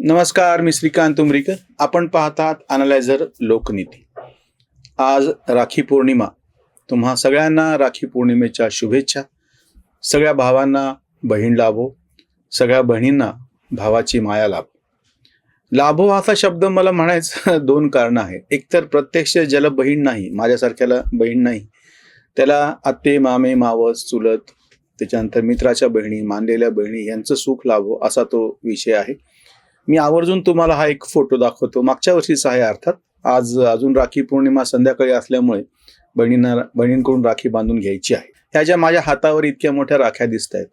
नमस्कार मी श्रीकांत उमरीकर. आपण पाहतात अनालायझर लोकनीती. आज राखी पौर्णिमा. तुम्हा सगळ्यांना राखी पौर्णिमेच्या शुभेच्छा. सगळ्या भावांना बहीण लाभो. सगळ्या बहिणींना भावाची माया लाभो. लाभो असा शब्द मला म्हणायचं दोन कारणं आहेत एकतर प्रत्यक्ष ज्याला बहीण नाही माझ्यासारख्याला बहीण नाही. त्याला आत्ते मामे मावस चुलत त्याच्यानंतर मित्राच्या बहिणी मानलेल्या बहिणी यांचं सुख लाभो असा तो विषय आहे. मी आवर्जून तुम्हाला हा एक फोटो दाखवतो. मागच्या वर्षीचा आहे अर्थात. आज अजून राखी पौर्णिमा संध्याकाळी असल्यामुळे बहिणींना बहिणींकडून राखी बांधून घ्यायची आहे. ह्या ज्या माझ्या हातावर इतक्या मोठ्या राख्या दिसत आहेत.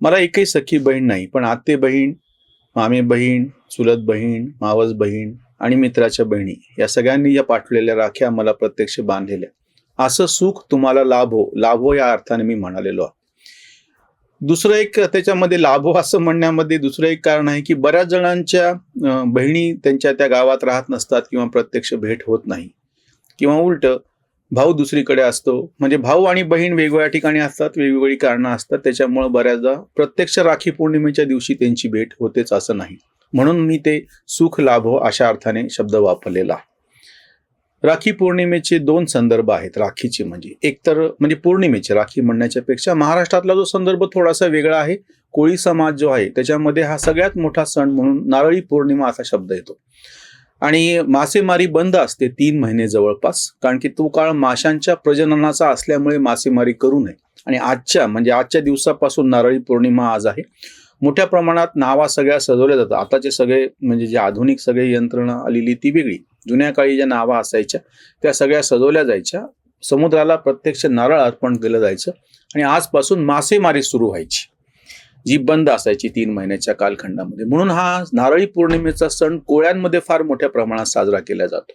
मला एकही सखी बहीण नाही पण आते बहीण मामे बहीण चुलत बहीण मावस बहीण आणि मित्राच्या बहिणी या सगळ्यांनी या पाठवलेल्या राख्या मला प्रत्यक्ष बांधलेल्या. असं सुख तुम्हाला लाभो लाभो या अर्थाने मी म्हणालेलो आहे. दुसरं एक त्याच्यामध्ये लाभो हो असं म्हणण्यामध्ये दुसरं एक कारण आहे की बऱ्याच जणांच्या बहिणी त्यांच्या त्या गावात राहत नसतात किंवा प्रत्यक्ष भेट होत नाही. किंवा उलट भाऊ दुसरीकडे असतो. म्हणजे भाऊ आणि बहीण वेगवेगळ्या ठिकाणी असतात वेगवेगळी कारणं असतात. त्याच्यामुळे बऱ्याचदा प्रत्यक्ष राखी पौर्णिमेच्या दिवशी त्यांची भेट होतेच असं नाही. म्हणून मी ते सुख लाभो हो अशा अर्थाने शब्द वापरलेला. आहे राखी पौर्णिमेचे दोन संदर्भ आहेत राखीचे म्हणजे. एक तर म्हणजे पौर्णिमेचे राखी म्हणण्याच्या पेक्षा महाराष्ट्रातला जो संदर्भ थोडासा वेगळा आहे कोळी समाज जो आहे त्याच्यामध्ये हा सगळ्यात मोठा सण म्हणून नारळी पौर्णिमा असा शब्द येतो. आणि मासेमारी बंद असते तीन महिने जवळपास कारण की तो काळ माशांच्या प्रजननाचा असल्यामुळे मासेमारी करू नये. आणि आजच्या म्हणजे आजच्या दिवसापासून नारळी पौर्णिमा आज आहे. मोठ्या प्रमाणात नावा सगळ्या सजवल्या जातात. आताचे सगळे म्हणजे जे आधुनिक सगळे यंत्रणा आलेली ती वेगळी. जुन्या काळी ज्या नावा असायच्या त्या सगळ्या सजवल्या जायच्या. समुद्राला प्रत्यक्ष नारळ अर्पण केलं जायचं आणि आजपासून मासेमारी सुरू व्हायची. जी बंद असायची तीन महिन्याच्या कालखंडामध्ये. म्हणून हा नारळी पौर्णिमेचा सण कोळ्यांमध्ये फार मोठ्या प्रमाणात साजरा केला जातो.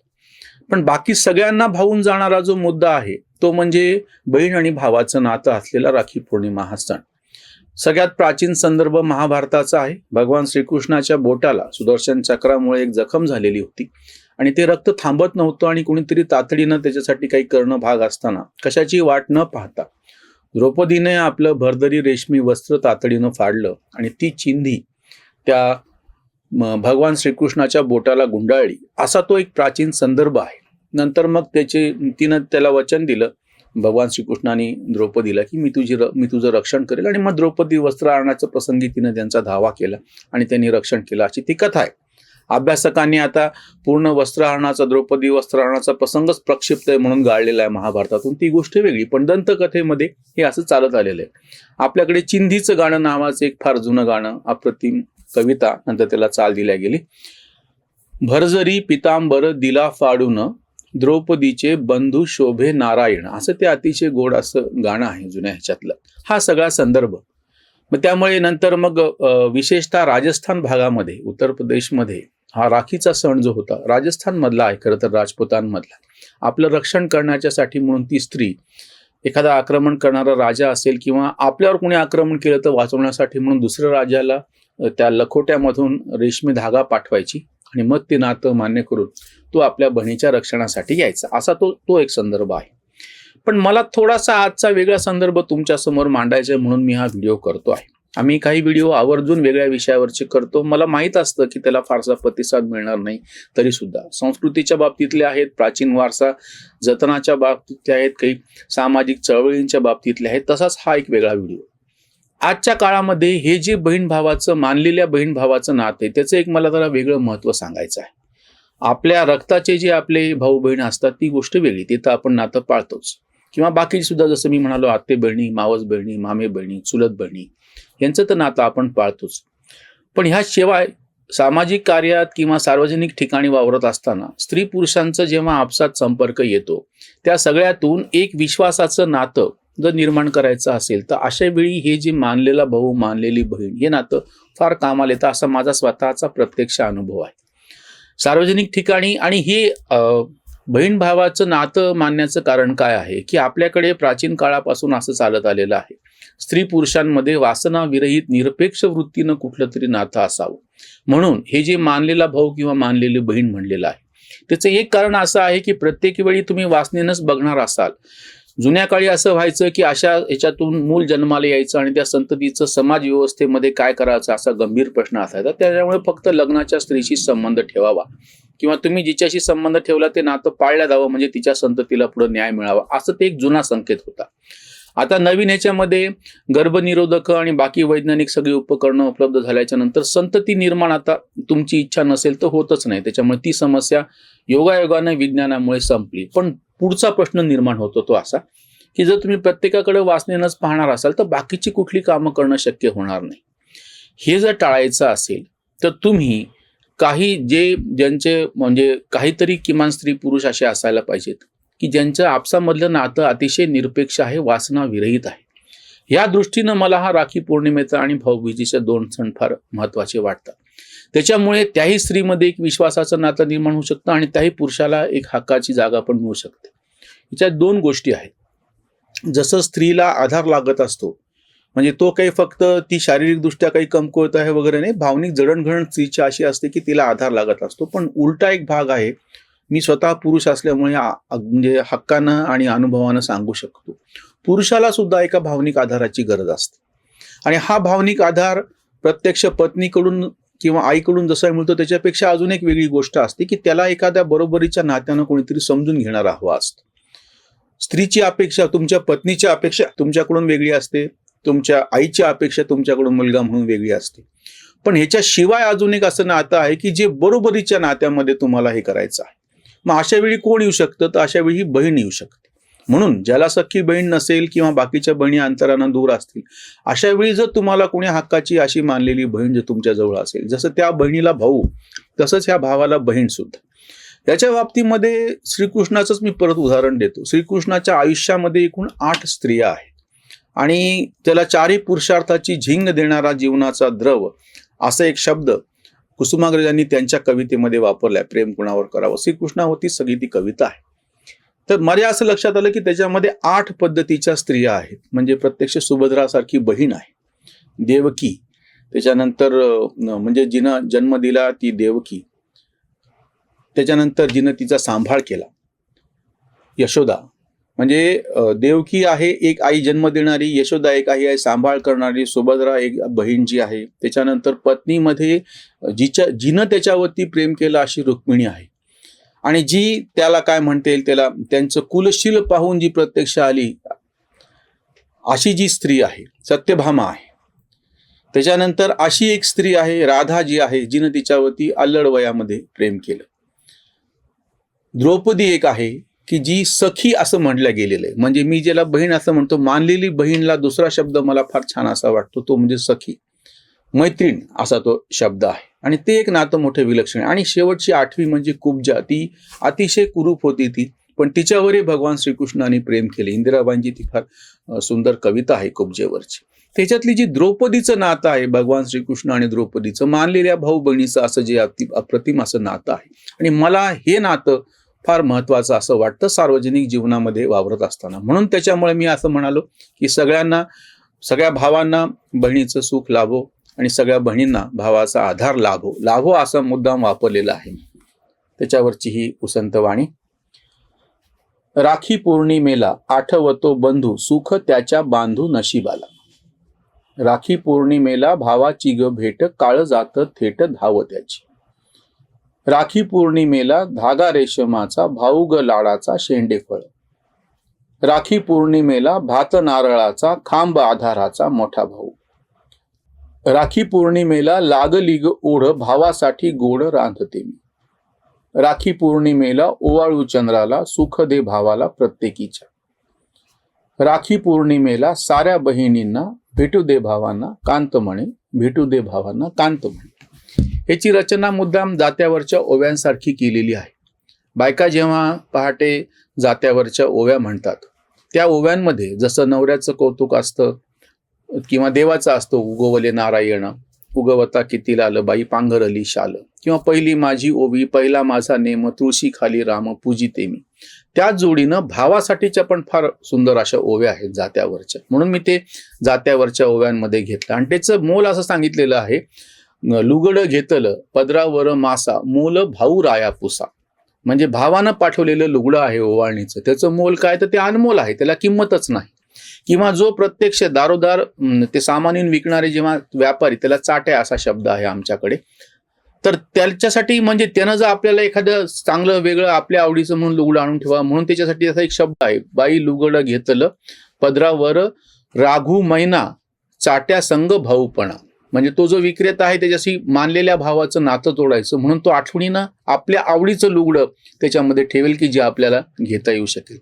पण बाकी सगळ्यांना भावून जाणारा जो मुद्दा आहे तो म्हणजे बहीण आणि भावाचं नातं असलेला राखी पौर्णिमा हा सण. सगळ्यात प्राचीन संदर्भ महाभारताचा आहे. भगवान श्रीकृष्णाच्या बोटाला सुदर्शन चक्रामुळे एक जखम झालेली होती. आणि ते रक्त थांबत नव्हतं आणि कुणीतरी तातडीनं त्याच्यासाठी काही करणं भाग असताना कशाची वाट न पाहता द्रौपदीने आपलं भरदरी रेशमी वस्त्र तातडीनं फाडलं आणि ती चिंधी त्या भगवान श्रीकृष्णाच्या बोटाला गुंडाळली. असा तो एक प्राचीन संदर्भ आहे. नंतर मग त्याचे तिनं त्याला वचन दिलं. भगवान श्रीकृष्णाने द्रौपदीला की मी तुझी र- मी तुझं रक्षण करेल आणि मग द्रौपदी वस्त्र आणण्याच्या प्रसंगी तिनं त्यांचा धावा केला आणि त्यांनी रक्षण केलं अशी ती कथा आहे. अभ्यासकांनी आता पूर्ण वस्त्रहरणाचा द्रौपदी वस्त्रहरणाचा प्रसंगच प्रक्षिप्त आहे म्हणून गाळलेला आहे महाभारतातून. ती गोष्ट वेगळी पण दंतकथेमध्ये हे असं चालत आलेलं आहे. आपल्याकडे चिंधीचं गाणं नावाचं एक फार जुनं गाणं अप्रतिम कविता नंतर त्याला चाल दिल्या गेली. भरजरी पितांबर दिला फाडून द्रौपदीचे बंधू शोभे नारायण असं ते अतिशय गोड असं गाणं आहे जुन्या ह्याच्यातलं. हा सगळा संदर्भ. मग त्यामुळे नंतर मग विशेषतः राजस्थान भागामध्ये उत्तर प्रदेशमध्ये हा राखीचा सण जो होता राजस्थान मधला आहे खरं तर राजपुतांमधला आपलं रक्षण करण्याच्यासाठी म्हणून ती स्त्री एखादा आक्रमण करणारा राजा असेल किंवा आपल्यावर कोणी आक्रमण केलं तर वाचवण्यासाठी म्हणून दुसऱ्या राजाला त्या लखोट्यामधून रेशमी धागा पाठवायची. आणि मग ते नातं मान्य करून तो आपल्या बहिणीच्या रक्षणासाठी यायचा. असा तो तो एक संदर्भ आहे. पण मला थोडासा आजचा वेगळा संदर्भ तुमच्यासमोर मांडायचा आहे म्हणून मी हा व्हिडिओ करतो आहे. आम्ही काही व्हिडिओ आवर्जून वेगळ्या विषयावरचे करतो. मला माहीत असतं की त्याला फारसा प्रतिसाद मिळणार नाही तरी सुद्धा संस्कृतीच्या बाबतीतले आहेत प्राचीन वारसा जतनाच्या बाबतीतले आहेत काही सामाजिक चळवळींच्या बाबतीतले आहेत तसाच हा एक वेगळा व्हिडिओ. आजच्या काळामध्ये हे जे बहीण भावाचं मानलेल्या बहीण भावाचं नातं आहे त्याचं एक मला जरा वेगळं महत्त्व सांगायचं आहे. आपल्या रक्ताचे जे आपले भाऊ बहीण असतात ती गोष्ट वेगळी तिथं आपण नातं पाळतोच. किंवा बाकी सुद्धा जसं मी म्हणालो आत्ते बहिणी मावस बहिणी मामे बहिणी चुलत बहिणी यांचं तर नातं आपण पाळतोच. पण ह्या शिवाय सामाजिक कार्यात किंवा सार्वजनिक ठिकाणी वावरत असताना स्त्री पुरुषांचं जेव्हा आपसात संपर्क येतो त्या सगळ्यातून एक विश्वासाचं नातं जर निर्माण करायचं असेल तर अशा वेळी हे जे मानलेला भाऊ मानलेली बहीण हे नातं फार कामाला येतं असा माझा स्वतःचा प्रत्यक्ष अनुभव आहे. सार्वजनिक ठिकाणी आणि हे बहीण भावाचं नातं मानण्याचं कारण काय आहे? की आपल्याकडे प्राचीन काळापासून असं चालत आलेलं आहे. स्त्री पुरुषांमध्ये वासनाविरहित निरपेक्ष वृत्तीनं कुठलं तरी नातं असावं. म्हणून हे जे मानलेला भाऊ किंवा मानलेली बहीण म्हणलेलं आहे त्याचं एक कारण असं आहे की प्रत्येक वेळी तुम्ही वासनेनंच बघणार असाल. जुन्या काळी असं व्हायचं की अशा ह्याच्यातून मूल जन्माला यायचं आणि त्या संततीचं समाज व्यवस्थेमध्ये काय करायचं असा गंभीर प्रश्न असायचा. त्याच्यामुळे फक्त लग्नाच्या स्त्रीशी संबंध ठेवावा. किंवा तुम्ही जिच्याशी संबंध ठेवला ते नातं पाळल्या जावं म्हणजे तिच्या संततीला पुढे न्याय मिळावा असं ते एक जुना संकेत होता. आता नवीन ह्याच्यामध्ये गर्भनिरोधक आणि बाकी वैज्ञानिक सगळी उपकरणं उपलब्ध झाल्याच्यानंतर संतती निर्माण आता तुमची इच्छा नसेल तर होतच नाही. त्याच्यामुळे ती समस्या योगायोगाने विज्ञानामुळे संपली. पण पुढचा प्रश्न निर्माण होतो तो असा की जर तुम्ही प्रत्येकाकडे वाचनेनंच पाहणार असाल तर बाकीची कुठली कामं करणं शक्य होणार नाही. हे जर टाळायचं असेल तर तुम्ही काही जे ज्यांचे म्हणजे काहीतरी किमान स्त्री पुरुष असे असायला पाहिजेत की ज्यांचं आपसामधलं नातं अतिशय निरपेक्ष आहे वासनाविरहित आहे. या दृष्टीनं मला हा राखी पौर्णिमेचा आणि भाऊबीजेचे दोन सण फार महत्त्वाचे वाटतात. त्याच्यामुळे त्याही स्त्रीमध्ये एक विश्वासाचं नातं निर्माण होऊ शकतं आणि त्याही पुरुषाला एक हक्काची जागा पण मिळू शकते. याच्यात दोन गोष्टी आहेत. जसं स्त्रीला आधार लागत असतो म्हणजे तो काही फक्त ती शारीरिकदृष्ट्या काही कमकुवत आहे वगैरे नाही भावनिक जडणघडण स्त्रीची अशी असते की तिला आधार लागत असतो. पण उलटा एक भाग आहे मी स्वतः पुरुष असल्यामुळे म्हणजे हक्कानं आणि अनुभवानं सांगू शकतो. पुरुषाला सुद्धा एका भावनिक आधाराची गरज असते. आणि हा भावनिक आधार प्रत्यक्ष पत्नीकडून किंवा आईकडून जसा मिळतो त्याच्यापेक्षा अजून एक वेगळी गोष्ट असते की त्याला एखाद्या बरोबरीच्या नात्यानं कोणीतरी समजून घेणारा हवा असतो. स्त्रीची अपेक्षा तुमच्या पत्नीची अपेक्षा तुमच्याकडून वेगळी असते. तुमच्या आईची अपेक्षा तुमच्याकडून मुलगा म्हणून वेगळी असते. पण ह्याच्याशिवाय अजून एक असं नातं आहे की जे बरोबरीच्या नात्यामध्ये तुम्हाला हे करायचं आहे. मग अशा वेळी कोण येऊ शकतं? तर अशा वेळी ही बहीण येऊ शकते. म्हणून ज्याला सख्खी बहीण नसेल किंवा बाकीच्या बहिणी अंतरानं दूर असतील अशा वेळी जर तुम्हाला कोणी हक्काची अशी मानलेली बहीण जर तुमच्या जवळ असेल जसं त्या बहिणीला भाऊ तसंच ह्या भावाला बहीण सुद्धा. याच्या बाबतीमध्ये श्रीकृष्णाचंच मी परत उदाहरण देतो. श्रीकृष्णाच्या आयुष्यामध्ये एकूण आठ स्त्रिया आहेत. आणि त्याला चारही पुरुषार्थाची झिंग देणारा जीवनाचा द्रव असा एक शब्द कुसुमाग्रजांनी त्यांच्या कवितेमध्ये वापरलाय प्रेम कुणावर करावं? श्रीकृष्णावरती सगळी ती कविता आहे. तर माझ्या असं लक्षात आलं की त्याच्यामध्ये आठ पद्धतीच्या स्त्रिया आहेत. म्हणजे प्रत्यक्ष सुभद्रासारखी बहीण आहे. देवकी. त्याच्यानंतर म्हणजे जिनं जन्म दिला ती देवकी. त्याच्यानंतर जिनं तिचा सांभाळ केला. यशोदा. म्हणजे देवकी आहे एक आई जन्म देणारी यशोदा एक आई आहे सांभाळ करणारी सुभद्रा एक बहीण जी आहे. त्याच्यानंतर पत्नीमध्ये जिच्या जिनं त्याच्यावरती प्रेम केलं अशी रुक्मिणी आहे. आणि जी त्याला काय म्हणता येईल त्याला त्यांचं कुलशील पाहून जी प्रत्यक्ष आली अशी जी स्त्री आहे सत्यभामा आहे. त्याच्यानंतर अशी एक स्त्री आहे राधा जी आहे जिनं तिच्यावरती अल्लड वयामध्ये प्रेम केलं. द्रौपदी एक आहे की जी सखी असं म्हटलं गेलेलं आहे. म्हणजे मी ज्याला बहीण असं म्हणतो मानलेली बहीणला दुसरा शब्द मला फार छान असा वाटतो तो म्हणजे सखी. मैत्रीण असा तो शब्द आहे. आणि ते एक नातं मोठं विलक्षण आहे. आणि शेवटची आठवी म्हणजे कुब्जा ती अतिशय कुरूप होती ती. पण तिच्यावरही भगवान श्रीकृष्णाने प्रेम केले. इंदिराबाईंची ती फार सुंदर कविता आहे कुब्जेवरची त्याच्यातली जी द्रौपदीचं नातं आहे भगवान श्रीकृष्ण आणि द्रौपदीचं मानलेल्या भाऊ बहिणीचं असं जे अति अप्रतिम असं नातं आहे. आणि मला हे नातं फार महत्वाचं असं वाटतं सार्वजनिक जीवनामध्ये वावरत असताना. म्हणून त्याच्यामुळे मी असं म्हणालो की सगळ्यांना सगळ्या भावांना बहिणीचं सुख लाभो. आणि सगळ्या बहिणींना भावाचा आधार लाभो लाभो असा मुद्दाम वापरलेला आहे. त्याच्यावरची ही उसंत वाणी. राखी पौर्णिमेला आठवतो बंधू सुख त्याच्या बांधू नशिबाला. राखी पौर्णिमेला भावाची ग भेट काळ जात थेट धाव त्याची. राखी पौर्णिमेला धागा रेशमाचा भाऊ ग लाडाचा शेंडे फळ. राखी पौर्णिमेला भात नारळाचा खांब आधाराचा मोठा भाऊ. राखी पौर्णिमेला लागली ग ओढ भावासाठी गोड रांधते मी. राखी पौर्णिमेला ओवाळू चंद्राला सुख दे भावाला प्रत्येकीच्या. राखी पौर्णिमेला साऱ्या बहिणींना भेटू दे भावांना कांत म्हणे भेटू दे भावांना कांत म्हणे. याची रचना मुद्दाम जात्यावरच्या ओव्यांसारखी केलेली आहे. बायका जेव्हा पहाटे जात्यावरच्या ओव्या म्हणतात त्या ओव्यांमध्ये जसं नवऱ्याचं कौतुक असतं किंवा देवाचा असतो उगवले नारायण उगवता किती लाल बाई? पांघरली शाल. किंवा पहिली माझी ओवी पहिला माझा नेम तुळशी खाली राम पूजिते मी. त्याच जोडीनं भावासाठीच्या पण फार सुंदर अशा ओव्या आहेत जात्यावरच्या. म्हणून मी ते जात्यावरच्या ओव्यांमध्ये घेतलं. आणि त्याचं मोल असं सांगितलेलं आहे लुगड घेतलं पदरावर मासा मोल भाऊ राया पुसा. म्हणजे भावानं पाठवलेलं लुगडं आहे ओवाळणीचं. त्याचं मोल काय? तर ते अनमोल आहे त्याला किंमतच नाही. किंवा जो प्रत्यक्ष दारोदार ते सामान विकणारे जेव्हा व्यापारी त्याला चाट्या असा शब्द आहे आमच्याकडे. तर त्याच्यासाठी म्हणजे त्यानं जर आपल्याला एखादं चांगलं वेगळं आपल्या आवडीचं म्हणून लुगडं आणून ठेवा म्हणून त्याच्यासाठी असा एक शब्द आहे. बाई लुगडं घेतलं पदरावर राघू मैना चाट्या संग भाऊपणा. म्हणजे तो जो विक्रेता आहे त्याच्याशी मानलेल्या भावाचं नातं तोडायचं म्हणून तो आठवणीनं आपल्या आवडीचं लुगडं त्याच्यामध्ये ठेवेल की जे आपल्याला घेता येऊ शकेल.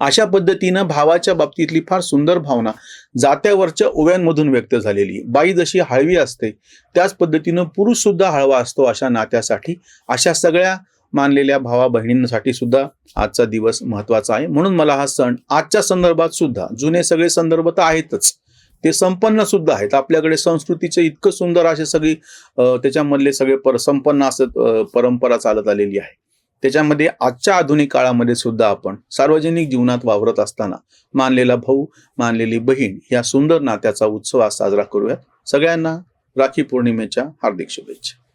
अशा पद्धतीनं भावाच्या बाबतीतली फार सुंदर भावना जात्यावरच्या ओव्यांमधून व्यक्त झालेली. बाई जशी हळवी असते त्याच पद्धतीनं पुरुष सुद्धा हळवा असतो अशा नात्यासाठी अशा सगळ्या मानलेल्या भावा बहिणींसाठी सुद्धा आजचा दिवस महत्त्वाचा आहे. म्हणून मला हा सण आजच्या संदर्भात सुद्धा जुने सगळे संदर्भ तर आहेतच ते संपन्न सुद्धा आहेत. आपल्याकडे संस्कृतीचे इतकं सुंदर असे सगळी त्याच्यामधले सगळे पर संपन्न असं परंपरा चालत आलेली आहे. त्याच्यामध्ये आजच्या आधुनिक काळामध्ये सुद्धा आपण सार्वजनिक जीवनात वावरत असताना मानलेला भाऊ मानलेली बहीण या सुंदर नात्याचा उत्सव आज साजरा करूयात. सगळ्यांना राखी पौर्णिमेच्या हार्दिक शुभेच्छा.